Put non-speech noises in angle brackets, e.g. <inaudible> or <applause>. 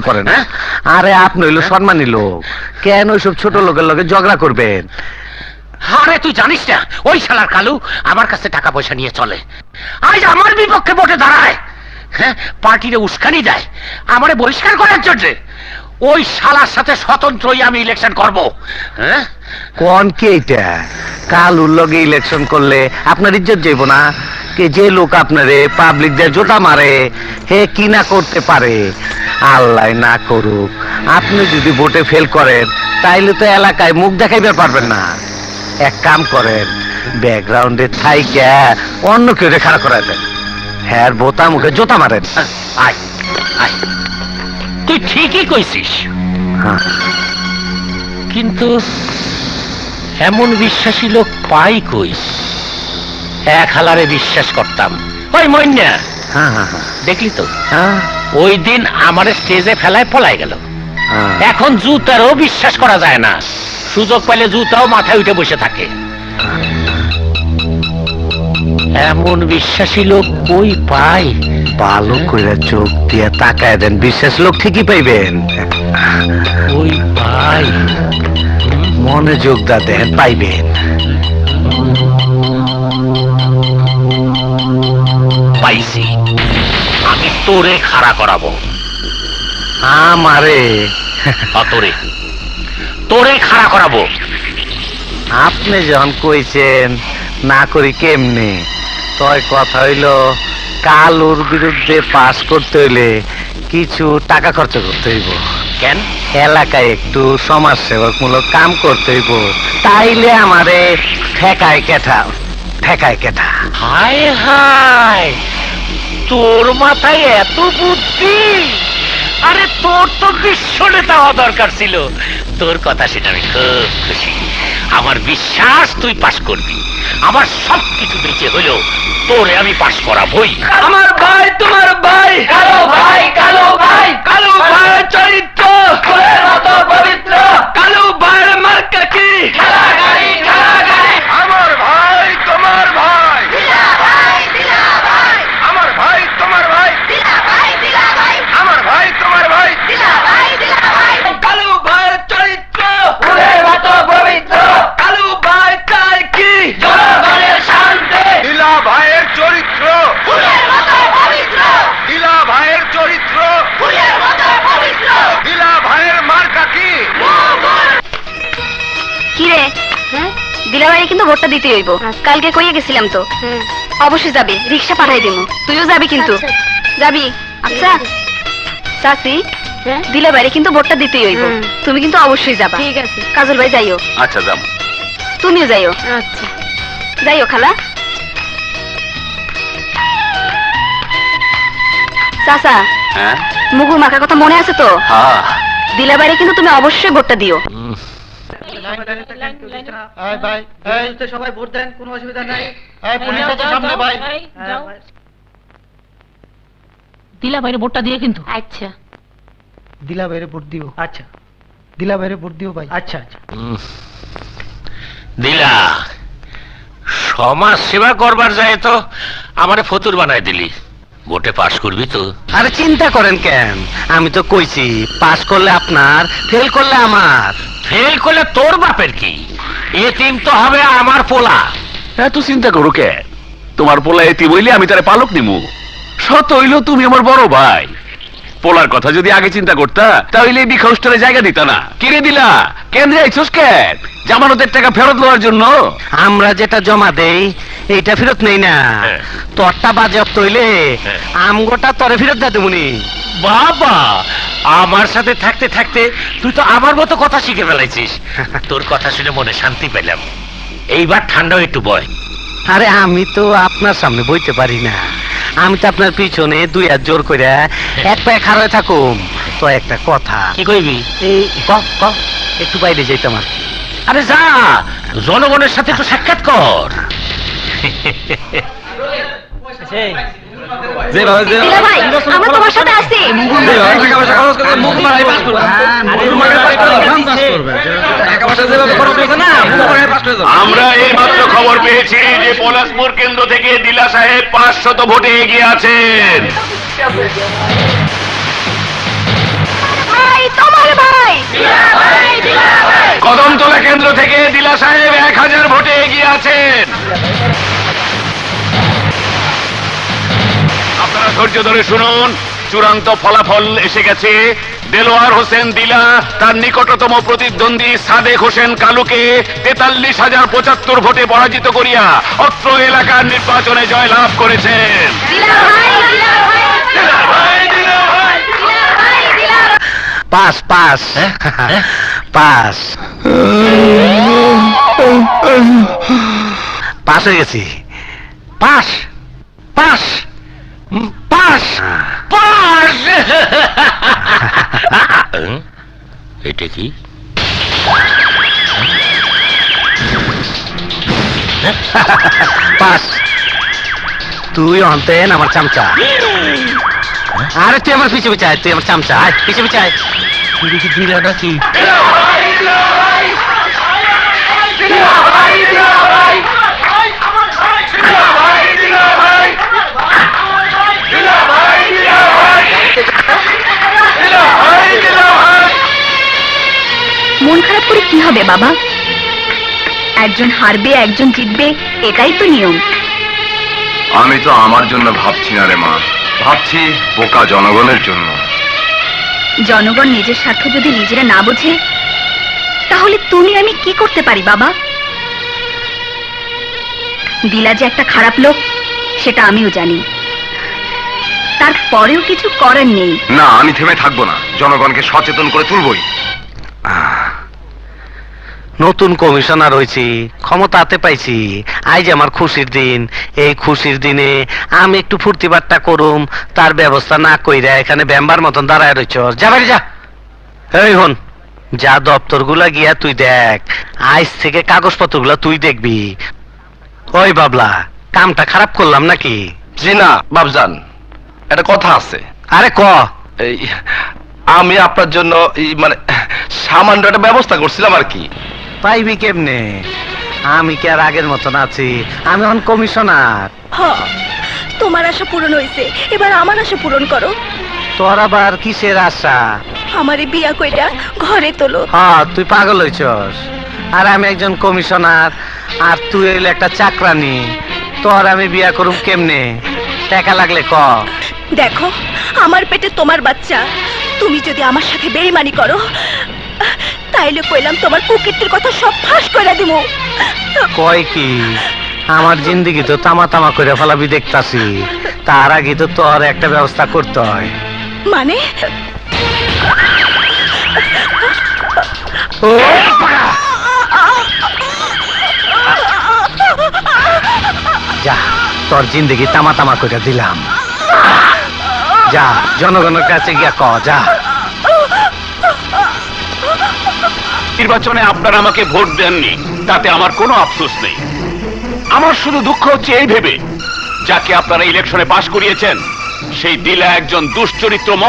করেন। হ্যাঁ? আরে আপনি হইল সম্মানী লোক। কেন ওইসব ছোট লোকের লগে ঝগড়া করবেন? আরে তুই জানিস না ওই শালার কালু আমার কাছে টাকা পয়সা নিয়ে চলে। আজ আমার বিপক্ষে ভোটে দাঁড়ায়। হ্যাঁ পার্টিরে উস্কানি দেয়। আমারে বহিষ্কার করার জন্য ওই শালার সাথে স্বতন্ত্রই আমি ইলেকশন করব। হ্যাঁ? কোন কে এটা? কালুর লগে ইলেকশন করলে আপনার ইজ্জত যাইব না? কে যে লোক আপনারে পাবলিক দিয়ে জোতা মারে হে কি না করতে পারে? আল্লাহ না করুক। আপনি যদি ভোটে ফেল করেন তাইলে তো এলাকায় মুখ দেখাইতে পারবেন না। এক কাম করেন ব্যাকগ্রাউন্ডে থাইকা অন্য কেউ খাড়া করা দেন। হ্যাঁ বোতা মুখে জোতা মারেন। আয় আয়। তুই ঠিকই কইছিস। হ্যাঁ। কিন্তু এমন বিশ্বাসী লোক পাই কই এক হালারে বিশ্বাস করতাম। ওই মন্যা হ্যাঁ হ্যাঁ হ্যাঁ। দেখলি তো? হ্যাঁ। ওই দিন আমার স্টেজে ফেলায় পলাই গেল। এখন জুতারও বিশ্বাস করা যায় না। সুযোগ পাইলে জুতাও মাথায় উঠে বসে থাকে। এমন বিশ্বাসী লোক কই পাই? ভালো করে চোখ দিয়ে তাকায় দেন বিশ্বাস লোক ঠিকই পাইবেন। কই পাই? মনে যোগদা দেন পাইবেন। পাইছি। আমি তোরে খাড়া করাবো। আমারে। অতরে তোরে। খাড়া করাবো। আপনি যখন কইছেন না করি কেমনে? তয় কথা হইল কালুর বিরুদ্ধে পাস করতে হইলে কিছু টাকা খরচ করতে হইব। কেন? এলাকায় একটু সমাজ সেবকমূলক কাম করতে হইব। তাইলে আমারে ঠেকায় কেঠা ঠেকায় কেঠা হায় হায়! তোর মাথায় এত বুদ্ধি? আরে তোর তো বিশ্ব নেতা হওয়া দরকার ছিল। তোর কথা সেটা আমি খুব খুশি। আমার বিশ্বাস তুই পাশ করবি। আমার সব কিছু বেঁচে হলো তোরে আমি পাশ করা করাবই। আমার ভাই তোমার ভাই কালো ভাই কালো ভাই। কালো ভাই। চরিত্র মতো পবিত্র। কালো ভাইয়ের মার্কা কি? আমার দিলাবাড়ি কিন্তু ভোটটা দিতে হইব। কালকে কইয়ে গেছিলাম তো। অবশ্যই যাবি রিক্সা পাঠাই দিমু। তুইও যাবি কিন্তু। যাবি? আচ্ছা। চাচি দিলাবাড়ি কিন্তু ভোটটা দিতেই হইব। তুমি কিন্তু অবশ্যই যাবা। ঠিক আছে। কাজল ভাই যাইও। আচ্ছা যাম তুমিও যাইও। আচ্ছা। যাইও খালা। চাচা হ্যাঁ? মুগুর মাখার কথা মনে আছে তো? হ্যাঁ। দিলাবাড়ি কিন্তু তুমি অবশ্যই ভোটটা দিও। ভাই এই। তো সবাই ভোট দেন কোনো অসুবিধা নাই। এই পুলিশ আছে সামনে ভাই। হ্যাঁ, ভাই। দিলা বাইরে ভোটটা দিয়ে কিন্তু। আচ্ছা। দিলা বাইরে ভোট দিও আচ্ছা। দিলা বাইরে ভোট দিও ভাই। আচ্ছা আচ্ছা। দিলা সমাজ সেবা করবার যায় তো আমারে ফতুর বানাই দিলি। ভোটে পাশ করবি তো। আরে চিন্তা করেন কেন? আমি তো কইছি পাস করলে আপনার ফেল করলে আমার। ফেল করলে তোর বাপের কি? এতিম তো হবে আমার পোলা। এত চিন্তা করো কে? তোমার পোলা এতি বইলে আমি তারে পালক নিমু। সত হইল তুমি আমার বড় ভাই। পোলার কথা যদি আগে চিন্তা করতা তাহলে এই বিখা হোস্টেলে জায়গা দিতা না। কিনে দিলা? কেন্দ্রে আইছস কেন? জামানতের টাকা ফেরত দেওয়ার জন্য? আমরা যেটা জমা দেই এইটা ফেরত নেই না। হ্যাঁ। তোরটা বাজেয়াপ্ত হইলে হ্যাঁ। আমগোটা তরে ফেরত দেয় মুনি বাবা আমার সাথে থাকতে থাকতে তুই তো আমার মতো কথা শিখে ফেলাইছিস। <laughs> তোর কথা শুনে মনে শান্তি পেলাম এইবার ঠান্ডা একটু বয়। আরে আমি তো আপনার সামনে বইতে পারি না। আমি তো আপনার পিছনে দুই হাত জোর করে এক পায়ে খাড়ায় থাকুম। তো একটা কথা। কি কইবি? এই ক ক একটু বাইরে যাইতাম আর কি। আরে যা! জনগণের সাথে একটু সাক্ষাৎ কর। আমরা তোমার সাথে আছি। আমরা এই মাত্র খবর পেয়েছি যে পলাশপুর কেন্দ্র থেকে দিলা সাহেব পাঁচশত ভোটে এগিয়ে আছেন। কদমতলা কেন্দ্র থেকে দিলা সাহেব এক হাজার ভোটে এগিয়ে আছেন। আপনারা ধৈর্য ধরে শুনুন চূড়ান্ত ফলাফল এসে গেছে। দেলোয়ার হোসেন দিলা তার নিকটতম প্রতিদ্বন্দ্বী সাদেক হোসেন কালুকে তেতাল্লিশ হাজার পঁচাত্তর ভোটে পরাজিত করিয়া অত্র এলাকার নির্বাচনে জয়লাভ করেছেন। Pass pass. পাস। পাস হয়ে গেছি। Pass pass. Pass pass! <laughs> এটা কি? পাস। তুই অন্তেন আমার চামচা। আরে তুই আমার পিছে পিছে আয়, তুই আমার চামচা। আয় পিছে পিছে আয়। দিলা নাকি মন খারাপ করে কি হবে বাবা? একজন হারবে একজন জিতবে এটাই তো নিয়ম। আমি তো আমার জন্য ভাবছি না রে মা। ভাবছি বোকা জনগণের জন্য। জনগণ নিজের স্বার্থ যদি নিজেরা না বোঝে তাহলে তুমি আমি কি করতে পারি বাবা? দিলা যে একটা খারাপ লোক সেটা আমিও জানি। তারপরেও কিছু করার নেই। না আমি থেমে থাকব না। জনগণকে সচেতন করে তুলবই। নতুন কমিশনার হয়েছি ক্ষমতা হাতে পাইছি। আজ আমার খুশির দিন। এই খুশির দিনে আমি একটু ফুর্তি বাট্টা করুম তার ব্যবস্থা না কইরা এখানে ব্যাম্বার মতন দাঁড়ায় রয়েছ যা বাড়ি যা। এই হন যা দপ্তরগুলা গিয়া তুই দেখ আজ থেকে কাগজপত্রগুলা তুই দেখবি। ওই বাবলা কামটা খারাপ করলাম নাকি? জি না বাবজান একটা কথা আছে। আরে ক? এই আমি আপনার জন্য মানে সামান্য একটা ব্যবস্থা করছিলাম আর কি। পাইবি কেমনে? আমি কি আর আগের মতন আছি? আমি এখন কমিশনার। তোমার আশা পূরণ হয়েছে এবার আমার আশা পূরণ করো। তোর আবার কিসের আশা? আমারে বিয়া কইরা ঘরে তোলো। হ্যাঁ তুই পাগল হইছস। আর আমি একজন কমিশনার আর তুই হইলে একটা চাকরানি। তোর আমি বিয়া করুম কেমনে? টাকা লাগলে ক। দেখো আমার পেটে তোমার বাচ্চা। তুমি যদি আমার সাথে বেইমানি করো তাইলে কইলাম তোমার কুকীর্তির কথা সব ফাঁস করে দিমু। কয় কি? আমার জিন্দিগি তো তামা তামা করে ফেলাবি দেখতাছি। তার আগে তো তোর একটা ব্যবস্থা করতে হয়। মানে? ও! যা তোর জিন্দিগি তামা তামা করে দিলাম। যা জনগণের কাছে গিয়া ক যা। নির্বাচনে আপনারা আমাকে ভোট দেননি, তাতে আমার কোনো আফসোস নেই। আমার শুধু দুঃখ হচ্ছে এই ভেবে, যাকে আপনারা ইলেকশনে পাশ করিয়েছেন, সেই দিলা একজন দুশ্চরিত্র